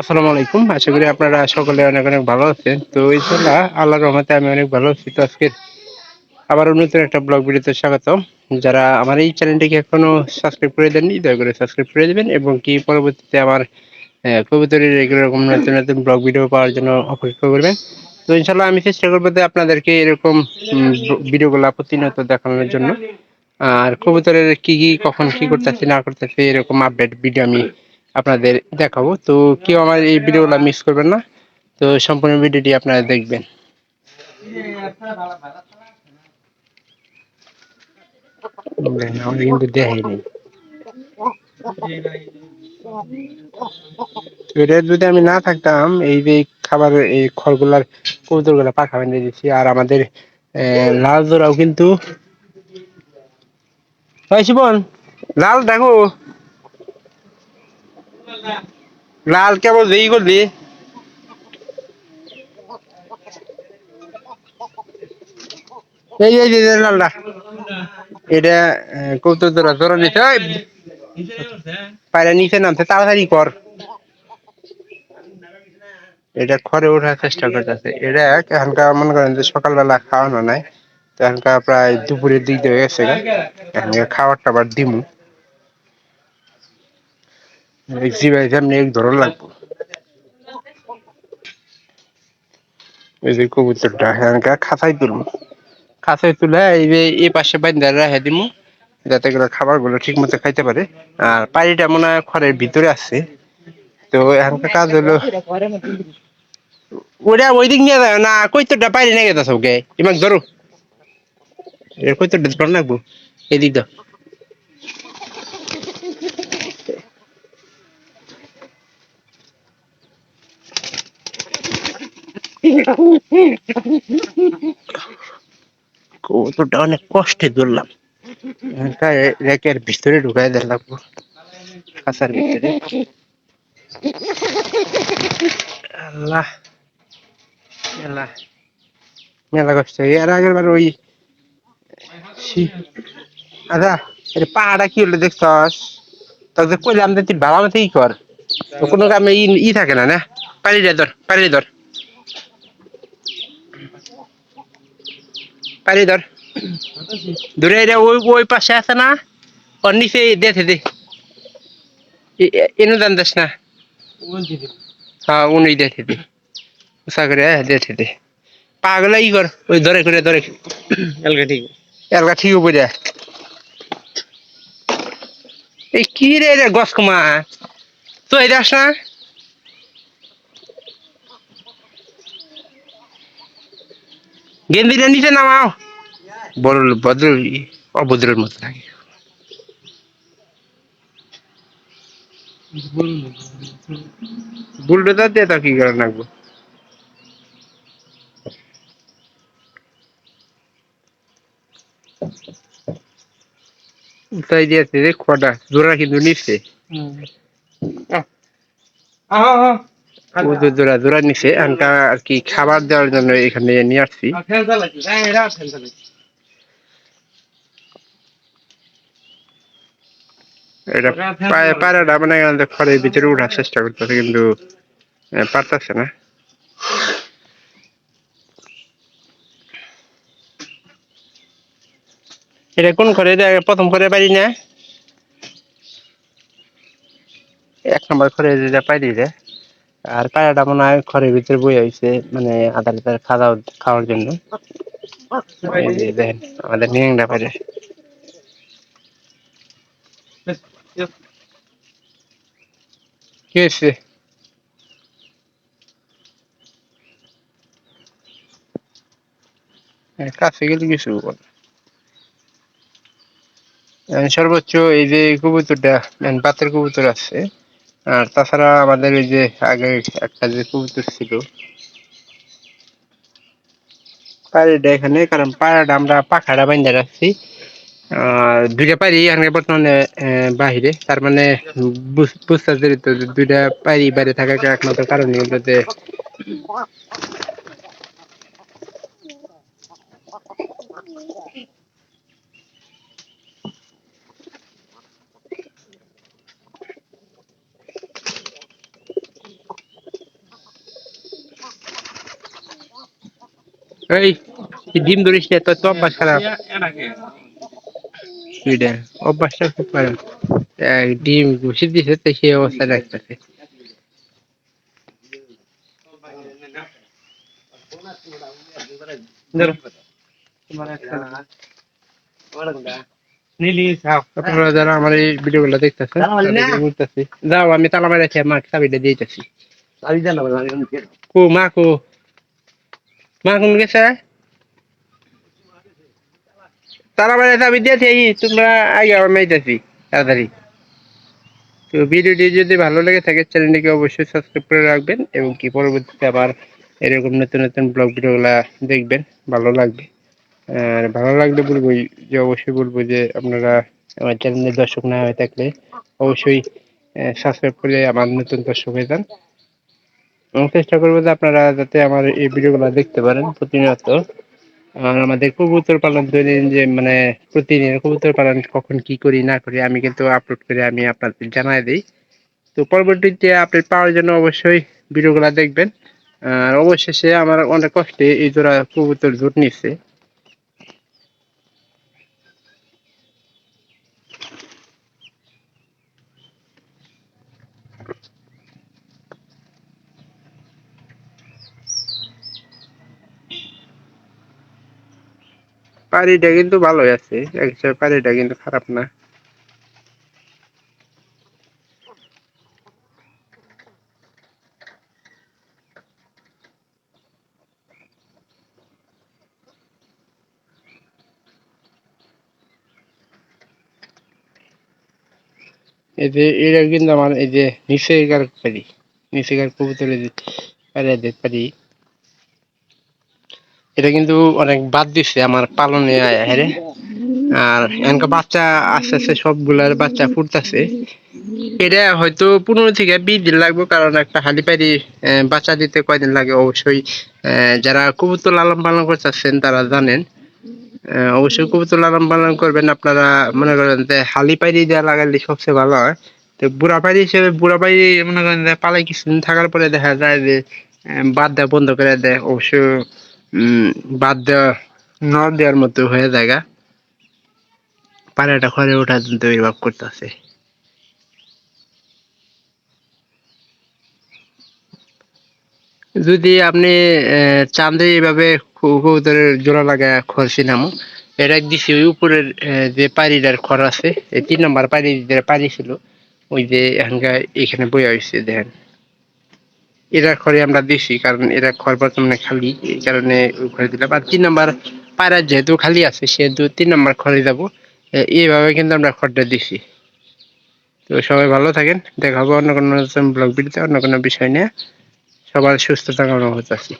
আসসালামু আলাইকুম। আশা করি আপনারা সকলে অনেক অনেক ভালো আছেন। তো ইনশাল্লাহ আল্লাহর রহমতে আমি অনেক ভালো আছি। তো আজকে আবার নতুন একটা ব্লগ ভিডিওতে স্বাগত যারা আমার এই চ্যানেলটিকে এখনও সাবস্ক্রাইব করে দেননি, দয়া করে সাবস্ক্রাইব করে দেবেন এবং কি পরবর্তীতে আমার কবুতরের এরকম নতুন নতুন ব্লগ ভিডিও পাওয়ার জন্য অপেক্ষা করবেন। তো ইনশাল্লাহ আমি চেষ্টা করব যে আপনাদেরকে এরকম ভিডিওগুলো প্রতিনিয়ত দেখানোর জন্য। আর কবুতরের কি কি, কখন কি করতেছে, না করতেছে, এরকম আপডেট ভিডিও আমি আপনাদের দেখাবো। তো কেউ আমার এই ভিডিওগুলো মিস করবেন না। তো সম্পূর্ণ ভিডিওটি আপনারা দেখবেন। কিন্তু দেখাইনি এটা যদি আমি না থাকতাম এই যে খাবার এই খড়গুলার কবুতরগুলা পাখা বেঁধে দিচ্ছি আর আমাদের আহ, লাল জোড়াও কিন্তু শিবন লাল দেখো। লাল কেবল যেই করলি। এই এই যে লালটা। এটা জোড়া জোড়া নিতে ওই, পায়রা নিচে নামছে তাড়াতাড়ি কর। এটা খড়ে ওঠার চেষ্টা করতেছে। এটা এখানকার মনে করেন যে সকালবেলা খাওয়ানো নাই তো এখানকার প্রায় দুপুরের দিক দিয়ে গেছে গা। এখানকার খাবার টাবার দিমু। লাগবো খাবারগুলো ঠিক মতো খাইতে পারে আর পানিটা মনে হয় খড়ের ভিতরে আছে তো এখানকার কাজ হলো ওটা ওই দিক নিয়ে যায় না কৈতরটা পাইরে নিয়ে গেছে ওকে ইমাক ধরো কৈতরটা ধর নাকবো এদিক দাও কবুতরটা অনেক কষ্টে ধরলাম। রেকের ভিতরে ঢুকাই খাঁচার ভিতরে। আল্লাহ। মেলা মেলা কষ্ট। এর আগের বার ওই আচ্ছা এটা পাহাড়া কি হলো দেখছস? তোকে কইলাম যে তুই ভালো মতো ই কর। কোনো কামে ই ই থাকে না না? পারি রে ধর পারি রে ধর। পারি ধর দূরে এটা ওই ওই পাশে আছে না? ওর নিচে দেখে দে এনে দান দাস না? হ্যাঁ উনি দেখে দে উষা করে দেখে দে পাগলা ই কর। ওই ধরে করে ধরে। এলগা ঠিক। এলগা ঠিক উপরে এই কি রে গছ কমা? তো এই দাস না? গেন্দিটা নিচে নামাও। বড় ভদ্র ই- অভদ্রের মতো লাগে। বুলডোজার দিয়ে তা কি করে রাখব উঠাই দিয়েছে রে খোয়াটা জোড়া কিন্তু নিচ্ছে। আহা আহা। যে জোড়া জোড়া নিচ্ছে আনটা আর কি খাবার দেওয়ার জন্য এখানে নিয়ে আসছি। হ্যাঁ এটা পায়রাটা মানে খড়ের ভিতরে উঠার চেষ্টা করতেছে কিন্তু পারতাছে না। এটা কোন করে এটা প্রথম করে পারি না। এক নম্বর করে যেটা পারি রে আর পায়রাটা মনে হয় খড়ের ভিতরে বই হয়েছে মানে আদালতের খাওয়া খাওয়ার জন্য। দেখেন আমাদের নিয়েংটা পারে কি হয়েছে? হ্যাঁ, কাছে গেলে কিছু সর্বোচ্চ এই যে কবুতরটা মানে বাতের কবুতর আছে আর তাছাড়া আমাদের এই যে আগে একটা যে কবুতর ছিল, পায়রাটা এখানে, কারণ পায়রাটা আমরা পাখাটা বাইন্দা রাখছি। দুইটা পারি এখানে বর্তমানে বাহিরে। তার মানে বুঝ- বুঝতে যে দুইটা পারি বাইরে থাকার একমাত্র কারণ হলো এই ডিম ধরিস না তোর তো অভ্যাস খারাপ। এটা অভ্যাসটা খুব খারাপ। এই ডিম ঘুষি দিছে তো সেই অবস্থা রাখতেছে। আপনারা যারা আমার এই না? তাদেরকে বলতেছি যাও আমি তালা মারি রেখে মা চাবিটা দিয়েছি কো মা কো। মা কোন গেছে। তালা মারি চাবি দিয়েছি তোমরা আগে আমার মেয়েছি তাড়াতাড়ি। তো ভিডিওটি যদি ভালো লেগে থাকে, চ্যানেলটিকে অবশ্যই সাবস্ক্রাইব করে রাখবেন এবং কি পরবর্তীতে আবার এরকম নতুন নতুন ব্লগ ভিডিওগুলা দেখবেন, ভালো লাগবে। আর ভালো লাগলে বলব যে অবশ্যই বলব যে, আপনারা আমার চ্যানেলের দর্শক না হয়ে থাকলে অবশ্যই সাবস্ক্রাইব করে আমার নতুন দর্শক হয়ে যান। চেষ্টা করব যে আপনারা যাতে আমার এই ভিডিওগুলো দেখতে পারেন প্রতিনিয়ত। আর আমাদের কবুতর পালন দৈনন্দিন যে মানে প্রতিদিন কবুতর পালন কখন কি করি, না করি, আমি কিন্তু আপলোড করে আমি আপনাদের জানাই দিই। তো পরবর্তীতে আপডেট পাওয়ার জন্য অবশ্যই ভিডিওগুলো দেখবেন। আর অবশেষে আমার অনেক কষ্টে এই জোড়া কবুতর জোট নিচ্ছে পাড়িটা কিন্তু ভালোই আছে। এক হিসাবে পাড়িটা কিন্তু খারাপ না। এই যে এটা কিন্তু আমার এই যে নিচেকার পারি নিচেকার কবুতরের পারি এটা কিন্তু অনেক বাদ দিচ্ছে আমার পালনে হেরে আর এনকা বাচ্চা আস্তে আস্তে সবগুলার বাচ্চা ফুটতেছে। এটা হয়তো পনেরো থেকে বিশ দিন লাগবে, কারণ একটা হালি পাইরি বাচ্চা দিতে কয়দিন লাগে অবশ্যই। যারা কবুতর লালন পালন করতেছেন তারা জানেন। অবশ্যই কবুতর লালন পালন করবেন। আপনারা মনে করেন যে হালি পাইরি দেওয়া লাগালে সবচেয়ে ভালো হয়। তো বুড়া পাইরি হিসেবে বুড়া পাইরি মনে করেন যে পালাই কিছুদিন থাকার পরে দেখা যায় যে বাদ দেওয়া বন্ধ করে দেয়। অবশ্য বাদ দেওয়া ন দেওয়ার মতো হয়ে জায়গা পাড়াটা খরে ওঠার জন্য তৈরিভাব করতেছে। যদি আপনি যে এইভাবে কবুতরের জোড়া লাগায় খরচি নামো এটা দিছি ওই উপরের যে পাড়িটার খর আছে, এই তিন নম্বর পাড়ি পাড়ি ছিল, ওই যে এখানকার এখানে বইয়া হয়েছে দেখেন। এরা খড়ে আমরা দিছি, কারণ এরা খড় বর্তমানে খালি, এই কারণে ঘরে দিলাম। আর তিন নম্বর পায়রা যেহেতু খালি আছে, সেহেতু তিন নম্বর খড়ে যাব। এইভাবে কিন্তু আমরা খড়টা দিছি। তো সবাই ভালো থাকেন, দেখা হবে অন্য কোনো ব্লগ ভিডিওতে, অন্য কোনো বিষয় নিয়ে। সবার সুস্থ সুস্থতা কামনা করতেছি